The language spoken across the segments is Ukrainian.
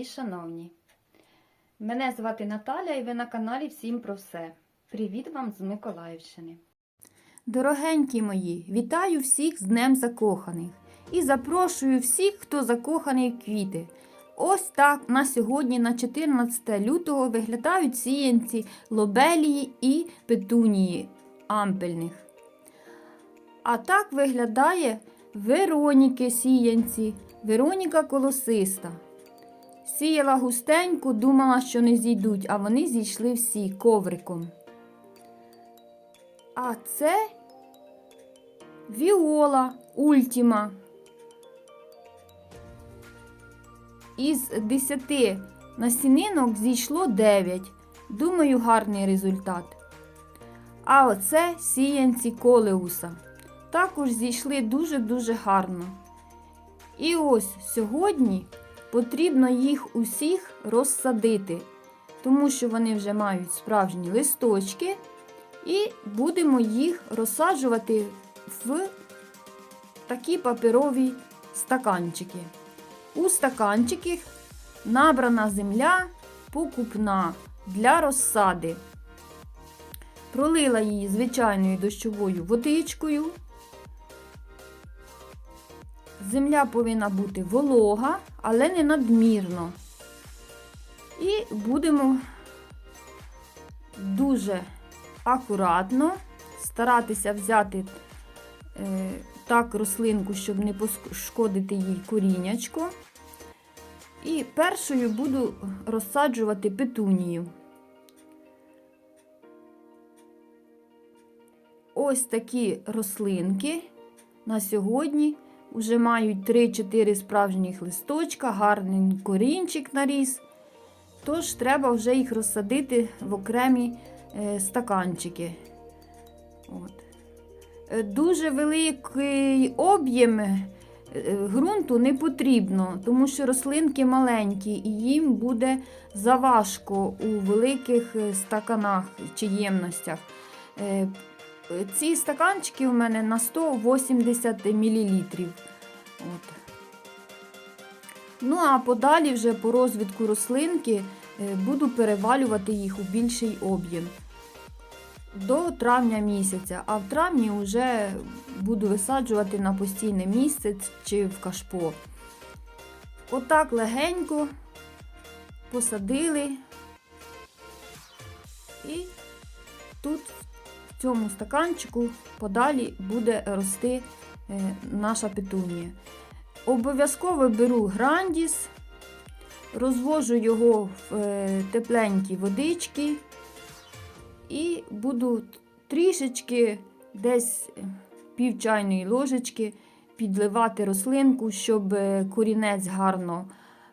мої шановні! Мене звати Наталя і ви на каналі Всім про все. Привіт вам з Миколаївщини. Дорогенькі мої, вітаю всіх з Днем Закоханих і запрошую всіх, хто закоханий в квіти. Ось так на сьогодні, на 14 лютого, виглядають сіянці лобелії і петунії ампельних. А так виглядає Вероніки сіянці, Вероніка колосиста. Сіяла густенько, думала, що не зійдуть, а вони зійшли всі ковриком. А це Віола Ультіма. Із 10 насінинок зійшло 9. Думаю, гарний результат. А оце сіянці колеуса. Також зійшли дуже-дуже гарно. І ось сьогодні потрібно їх усіх розсадити, тому що вони вже мають справжні листочки, і будемо їх розсаджувати в такі паперові стаканчики. У стаканчики набрана земля покупна для розсади. Пролила її звичайною дощовою водичкою. Земля повинна бути волога, але не надмірно. І будемо дуже акуратно старатися взяти е, так рослинку, щоб не пошкодити їй корінячко. І першою буду розсаджувати петунію. Ось такі рослинки на сьогодні вже мають 3-4 справжніх листочка, гарний корінчик наріс. Тож треба вже їх розсадити в окремі е, стаканчики. От. Е, Дуже великий об'єм е, ґрунту не потрібно, тому що рослинки маленькі і їм буде заважко у великих стаканах чи ємностях. Ці стаканчики у мене на 180 мл. От. Ну, а подалі вже по розвитку рослинки е, буду перевалювати їх у більший об'єм до травня місяця, а в травні вже буду висаджувати на постійне місце чи в кашпо. Отак легенько посадили. І тут цьому стаканчику подалі буде рости е, наша петунія. Обов'язково беру грандіс, розвожу його в е, тепленькі водички і буду трішечки десь пів чайної ложечки підливати рослинку, щоб е, корінець гарно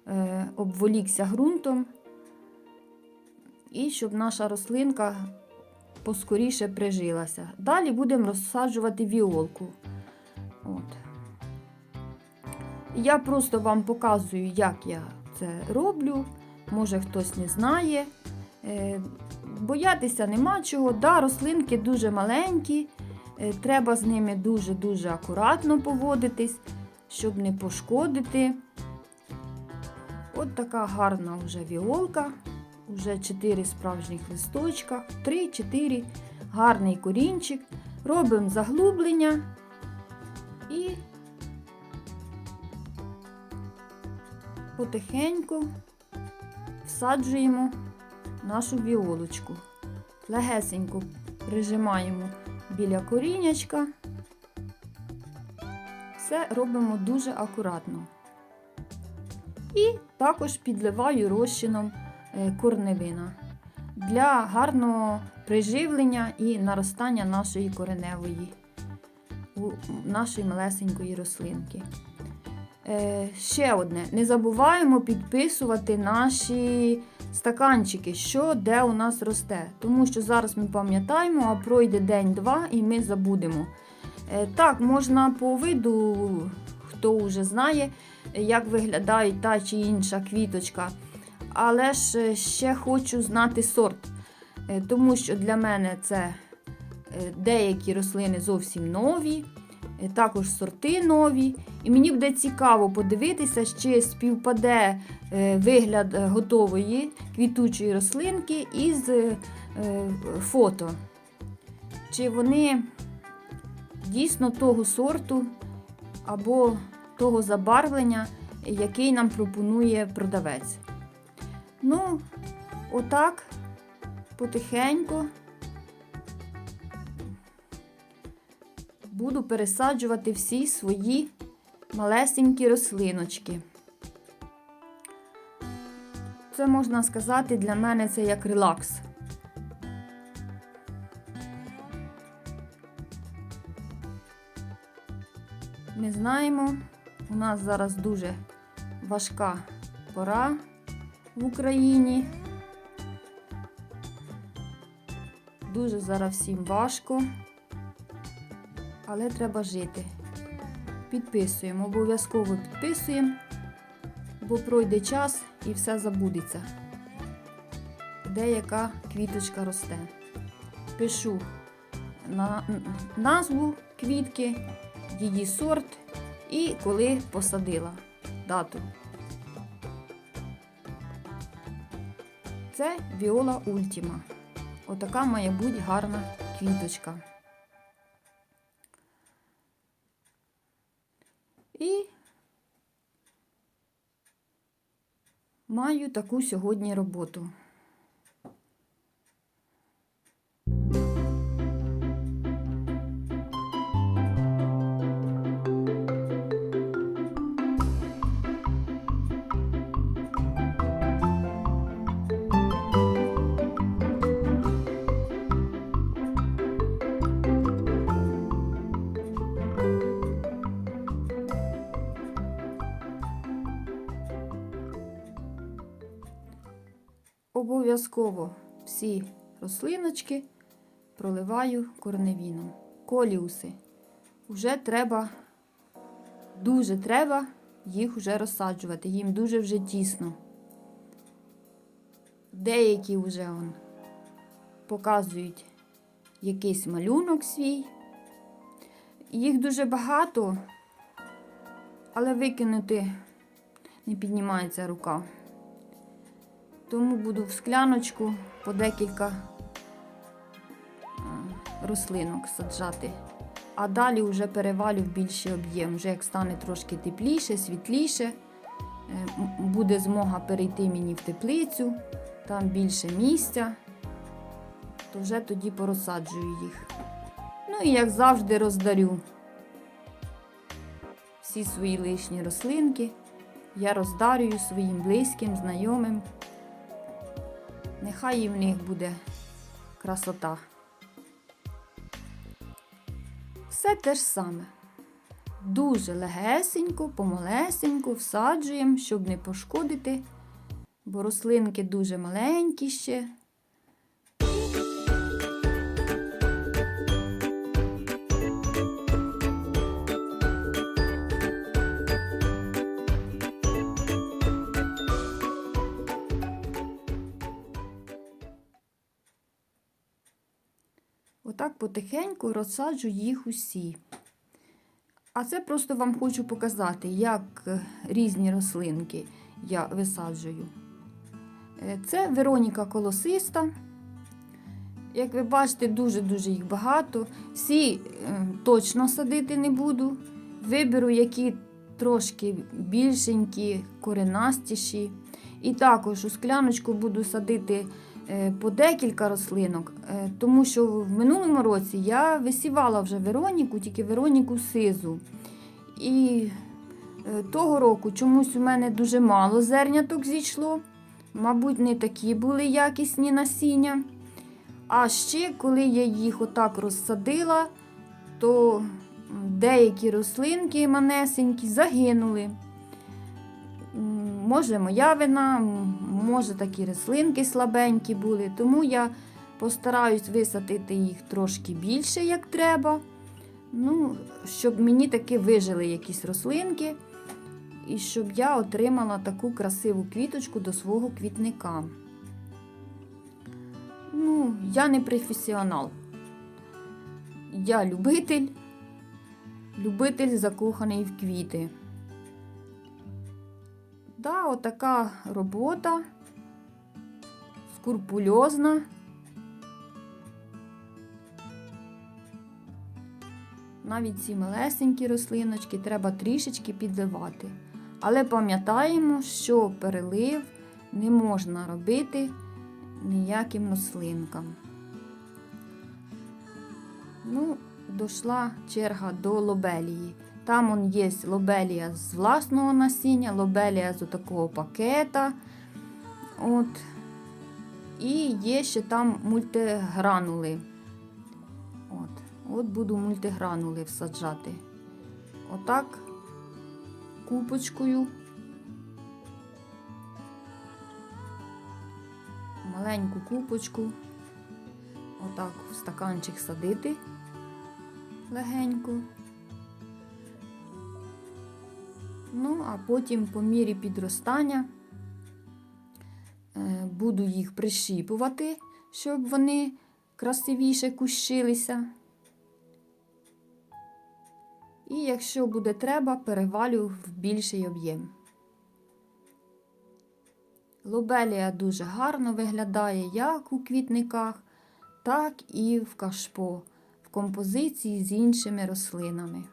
е, обволікся ґрунтом, і щоб наша рослинка поскоріше прижилася. Далі будемо розсаджувати віолку. От. Я просто вам показую, як я це роблю. Може хтось не знає. Е, Боятися нема чого. Да, рослинки дуже маленькі, е, треба з ними дуже-дуже акуратно поводитись, щоб не пошкодити. От така гарна вже віолка. Уже 4 справжніх листочка, 3-4, гарний корінчик. Робимо заглублення і потихеньку всаджуємо нашу віолочку. Легесенько прижимаємо біля корінячка. Все робимо дуже акуратно. І також підливаю розчином корневина для гарного приживлення і наростання нашої кореневої, нашої малесенької рослинки. Е, ще одне. Не забуваємо підписувати наші стаканчики, що де у нас росте. Тому що зараз ми пам'ятаємо, а пройде день-два і ми забудемо. Е, так, можна по виду, хто вже знає, як виглядає та чи інша квіточка. Але ж е, ще хочу знати сорт. Е, Тому що для мене це е, деякі рослини зовсім нові. також сорти нові. І мені буде цікаво подивитися, чи співпаде вигляд готової квітучої рослинки із фото. Чи вони дійсно того сорту або того забарвлення, який нам пропонує продавець. Ну, отак, потихеньку буду пересаджувати всі свої малесенькі рослиночки. Це можна сказати, для мене це як релакс. Ми знаємо, у нас зараз дуже важка пора в Україні. Дуже зараз всім важко, але треба жити. Підписуємо, обов'язково підписуємо, бо пройде час і все забудеться. Деяка квіточка росте. Пишу на назву квітки, її сорт і коли посадила дату. Це Віола Ультіма. Отака має бути гарна квіточка. І маю таку сьогодні роботу. Обов'язково всі рослиночки проливаю корневіном. Коліуси. Вже треба, дуже треба їх вже розсаджувати. Їм дуже вже тісно. Деякі вже он, показують якийсь малюнок свій. Їх дуже багато, але викинути не піднімається рука. Тому буду в скляночку по декілька рослинок саджати. А далі вже перевалю в більший об'єм. Вже як стане трошки тепліше, світліше, е, буде змога перейти мені в теплицю, там більше місця, то вже тоді порозсаджую їх. Ну і як завжди роздарю всі свої лишні рослинки. Я роздарюю своїм близьким, знайомим. Нехай і в них буде красота. Все те ж саме. Дуже легесенько, помалесенько всаджуємо, щоб не пошкодити, бо рослинки дуже маленькі ще. Отак потихеньку розсаджу їх усі. А це просто вам хочу показати, як е, різні рослинки я висаджую. Е, Це Вероніка колосиста. Як ви бачите, дуже-дуже їх багато. Всі е, точно садити не буду. Виберу, які трошки більшенькі, коренастіші. І також у скляночку буду садити по декілька рослинок, е, тому що в минулому році я висівала вже Вероніку, тільки Вероніку сизу. І е, того року чомусь у мене дуже мало зерняток зійшло. Мабуть, не такі були якісні насіння. А ще, коли я їх отак розсадила, то деякі рослинки манесенькі загинули. Може, моя вина, може такі рослинки слабенькі були, тому я постараюсь висадити їх трошки більше, як треба. Ну, щоб мені таки вижили якісь рослинки, і щоб я отримала таку красиву квіточку до свого квітника. Ну, я не професіонал. Я любитель. любитель закоханий в квіти. Да, отака робота скрупульозна. Навіть ці малесенькі рослиночки треба трішечки підливати. Але пам'ятаємо, що перелив не можна робити ніяким рослинкам. Ну, дійшла черга до лобелії. Там он є лобелія з власного насіння, лобелія з такого пакета. От. І є ще там мультигранули. От. От буду мультигранули всаджати. Отак купочкою. Маленьку купочку. Отак в стаканчик садити легенько. Ну, а потім по мірі підростання е, буду їх прищіпувати, щоб вони красивіше кущилися. І якщо буде треба, перевалю в більший об'єм. Лобелія дуже гарно виглядає як у квітниках, так і в кашпо, в композиції з іншими рослинами.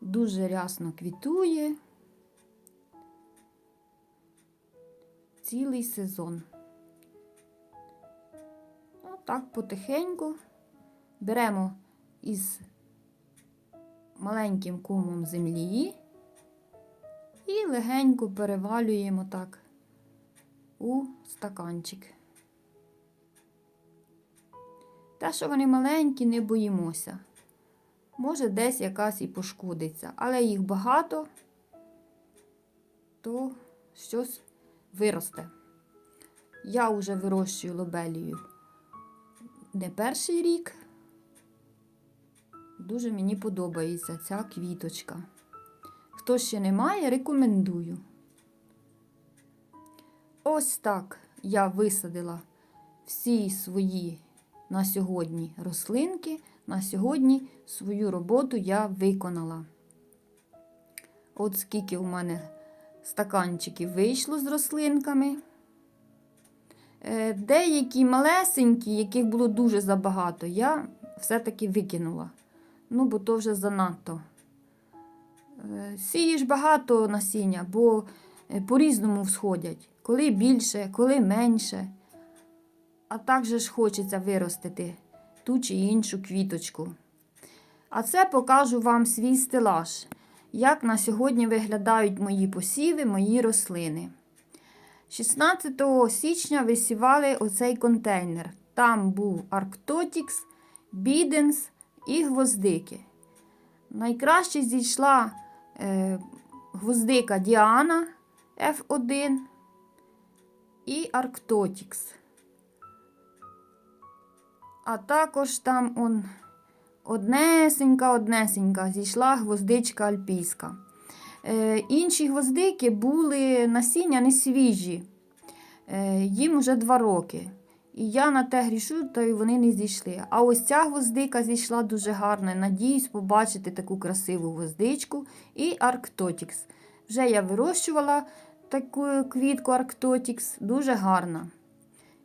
Дуже рясно квітує цілий сезон. Отак потихеньку беремо із маленьким комом землі і легенько перевалюємо так у стаканчик. Те, що вони маленькі, не боїмося. Може, десь якась і пошкодиться, але їх багато, то щось виросте. Я вже вирощую лобелію не перший рік. Дуже мені подобається ця квіточка. Хто ще не має, рекомендую. Ось так я висадила всі свої на сьогодні рослинки. На сьогодні свою роботу я виконала. От скільки у мене стаканчиків вийшло з рослинками. Е, Деякі малесенькі, яких було дуже забагато, я все-таки викинула. Ну, бо то вже занадто. Е, Сієш багато насіння, бо е, по-різному всходять. Коли більше, коли менше. А також ж хочеться виростити ту чи іншу квіточку. А це покажу вам свій стелаж, як на сьогодні виглядають мої посіви, мої рослини. 16 січня висівали оцей контейнер. Там був Арктотікс, Біденс і гвоздики. Найкраще зійшла е, гвоздика Діана F1 і Арктотікс. А також там он однесенька, однесенька зійшла гвоздичка альпійська. Е, інші гвоздики були насіння не свіжі, е, їм вже два роки. І я на те грішу, то й вони не зійшли. А ось ця гвоздика зійшла дуже гарно. Надіюсь побачити таку красиву гвоздичку і Арктотікс. Вже я вирощувала таку квітку Арктотікс, дуже гарна.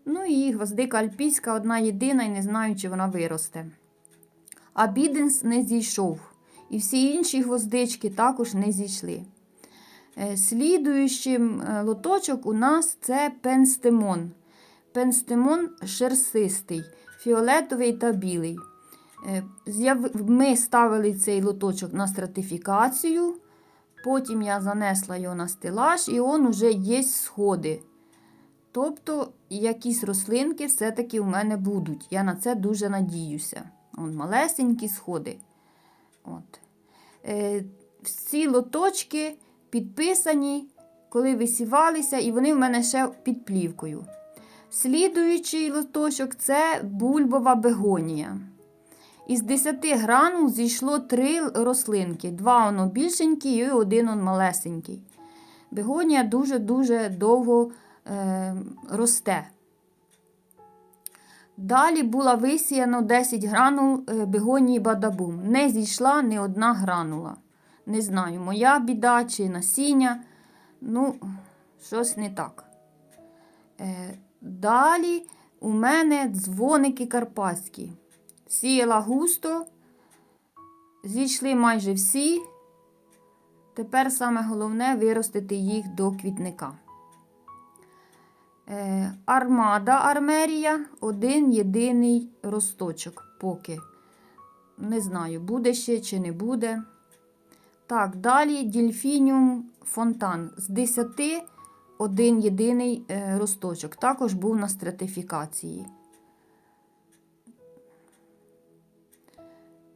Ну і гвоздика альпійська одна єдина і не знаю, чи вона виросте. А біденс не зійшов. І всі інші гвоздички також не зійшли. Е, Слідуючим е, лоточок у нас це пенстемон. Пенстемон шерстистий, фіолетовий та білий. Е, Ми ставили цей лоточок на стратифікацію. Потім я занесла його на стелаж, і он уже є сходи. Тобто, якісь рослинки все-таки у мене будуть. Я на це дуже надіюся. Он малесенькі сходи. От. Е, всі лоточки підписані, коли висівалися, і вони в мене ще під плівкою. Слідуючий лоточок це бульбова бегонія. Із 10 гранул зійшло 3 рослинки. Два воно більшенькі і один он малесенький. Бегонія дуже-дуже довго е, росте. Далі була висіяно 10 гранул е, бегонії бадабум. Не зійшла ні одна гранула. Не знаю, моя біда чи насіння. Ну, щось не так. Е, далі у мене дзвоники карпатські. Сіяла густо, зійшли майже всі. Тепер саме головне виростити їх до квітника. Е, Армада Армерія один єдиний росточок поки. Не знаю, буде ще чи не буде. Так, далі дільфініум фонтан. З 10 один єдиний е, росточок. Також був на стратифікації.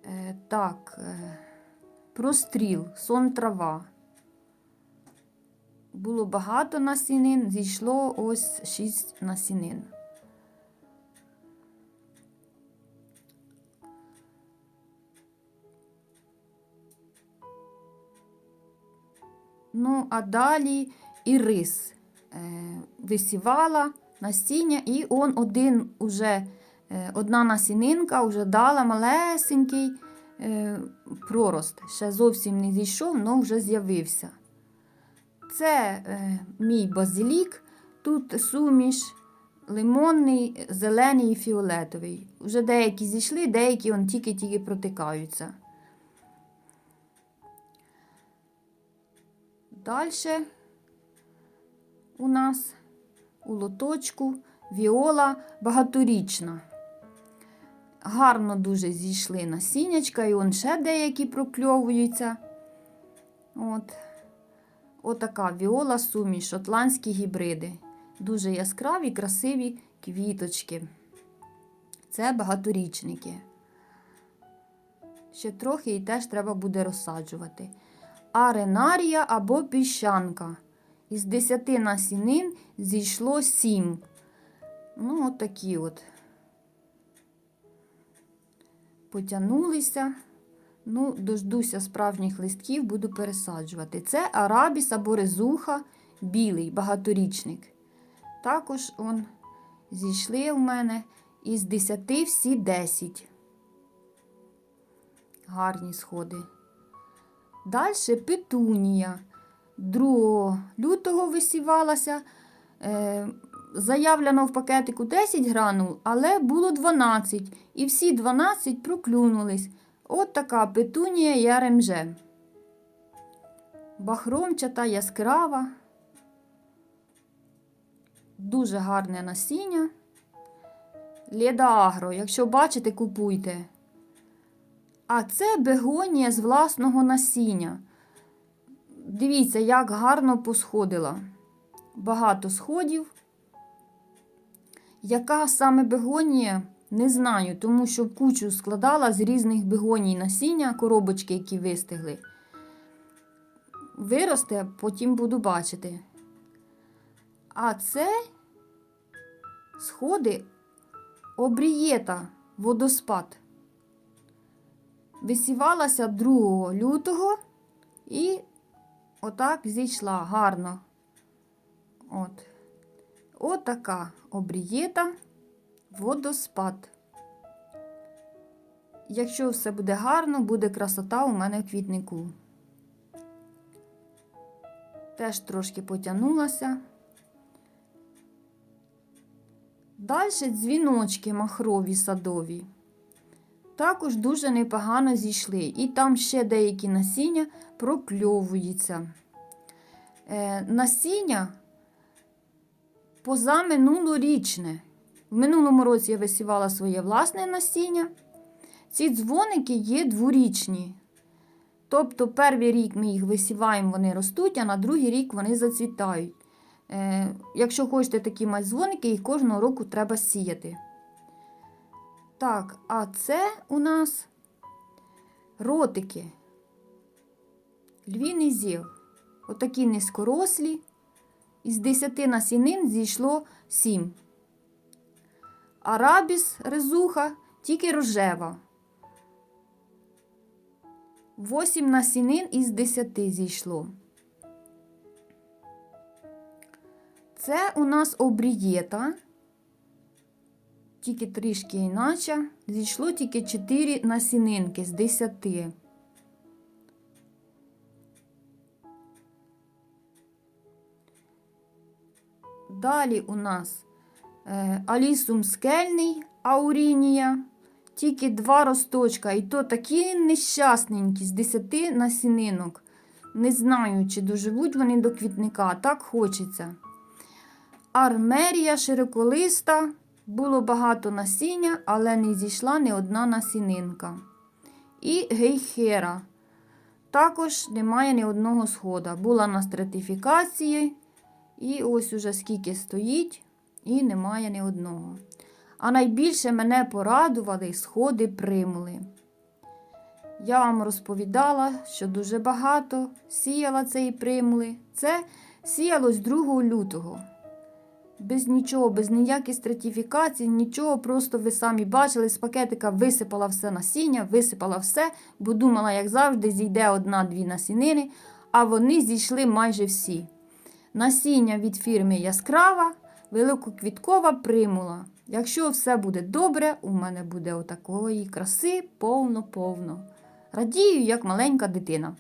Е, так, простріл, сон трава. Було багато насінин, зійшло ось 6 насінин. Ну, а далі і рис е, висівала насіння, і он один уже, е, одна насінинка вже дала малесенький е, пророст. Ще зовсім не зійшов, але вже з'явився. Це е, мій базилік, тут суміш лимонний, зелений і фіолетовий. Вже деякі зійшли, деякі он тільки-тільки протикаються. Далі у нас у лоточку віола багаторічна. Гарно дуже зійшли насіннячка, і он ще деякі прокльовуються. От. Отака віола суміш, шотландські гібриди. Дуже яскраві, красиві квіточки. Це багаторічники. Ще трохи і теж треба буде розсаджувати. Аренарія або піщанка. Із 10 насінин зійшло 7. Ну, от такі от. Потягнулися. Ну, дождуся справжніх листків, буду пересаджувати. Це арабіс або резуха, білий, багаторічник. Також он зійшли у мене із 10 всі 10. Гарні сходи. Далі петунія. 2 лютого висівалася. Е, заявлено в пакетику 10 гранул, але було 12. І всі 12 проклюнулись. От така петунія яремже. Бахромчата яскрава. Дуже гарне насіння. Агро, якщо бачите, купуйте. А це бегонія з власного насіння. Дивіться, як гарно посходила. Багато сходів. Яка саме бегонія, не знаю, тому що кучу складала з різних бегоній насіння, коробочки, які вистигли. Виросте, потім буду бачити. А це сходи обрієта водоспад. Висівалася 2 лютого і отак зійшла гарно. От. Отака обрієта водоспад. Якщо все буде гарно, буде красота у мене в квітнику. Теж трошки потягнулася. Далі дзвіночки махрові садові. Також дуже непогано зійшли. І там ще деякі насіння прокльовуються. Е, насіння позаминулорічне. В минулому році я висівала своє власне насіння. Ці дзвоники є дворічні. Тобто, перший рік ми їх висіваємо, вони ростуть, а на другий рік вони зацвітають. Е, якщо хочете такі мати дзвоники, їх кожного року треба сіяти. Так, а це у нас ротики. Львіний зів. Отакі низькорослі. Із 10 насінин зійшло 7. Арабіс резуха тільки рожева. 8 насінин із 10 зійшло. Це у нас обрієта. тільки трішки іначе. Зійшло тільки 4 насінинки з 10. Далі у нас алісум скельний аурінія. Тільки два росточка, і то такі нещасненькі з 10 насінинок. Не знаю, чи доживуть вони до квітника, так хочеться. Армерія широколиста, було багато насіння, але не зійшла ні одна насінинка. І гейхера. Також немає ні одного схода. Була на стратифікації, і ось уже скільки стоїть, і немає ні одного. А найбільше мене порадували сходи примули. Я вам розповідала, що дуже багато сіяла цієї примули. Це сіялось 2 лютого. Без нічого, без ніяких стратифікацій, нічого, просто ви самі бачили, з пакетика висипала все насіння, висипала все, бо думала, як завжди, зійде одна-дві насінини, а вони зійшли майже всі. Насіння від фірми Яскрава, великоквіткова примула. Якщо все буде добре, у мене буде отакої краси повно-повно. Радію, як маленька дитина.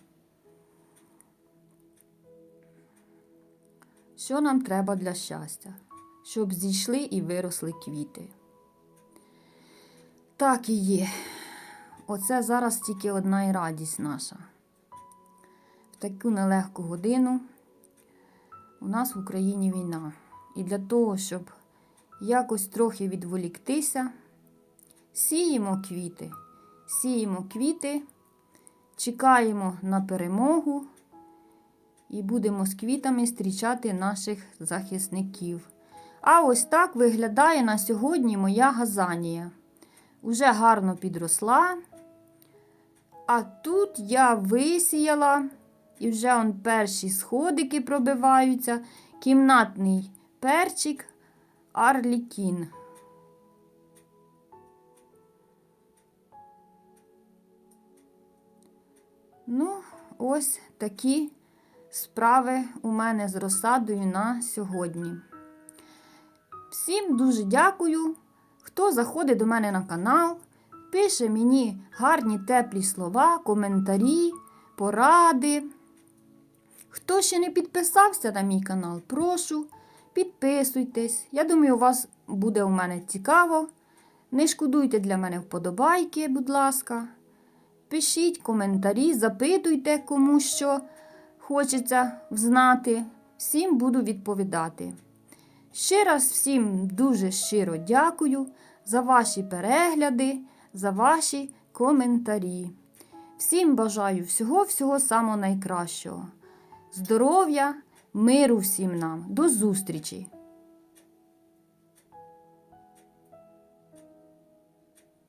Що нам треба для щастя? Щоб зійшли і виросли квіти. Так і є. Оце зараз тільки одна і радість наша. В таку нелегку годину у нас в Україні війна. І для того, щоб якось трохи відволіктися, сіємо квіти, сіємо квіти, чекаємо на перемогу і будемо з квітами зустрічати наших захисників. А ось так виглядає на сьогодні моя газанія. Уже гарно підросла. А тут я висіяла, і вже он перші сходики пробиваються. Кімнатний перчик Арлікін. Ну, ось такі справи у мене з розсадою на сьогодні. Всім дуже дякую, хто заходить до мене на канал, пише мені гарні теплі слова, коментарі, поради. Хто ще не підписався на мій канал, прошу, підписуйтесь. Я думаю, у вас буде у мене цікаво. Не шкодуйте для мене вподобайки, будь ласка. Пишіть коментарі, запитуйте кому що хочеться взнати. Всім буду відповідати. Ще раз всім дуже щиро дякую за ваші перегляди, за ваші коментарі. Всім бажаю всього-всього самого найкращого. Здоров'я, миру всім нам. До зустрічі!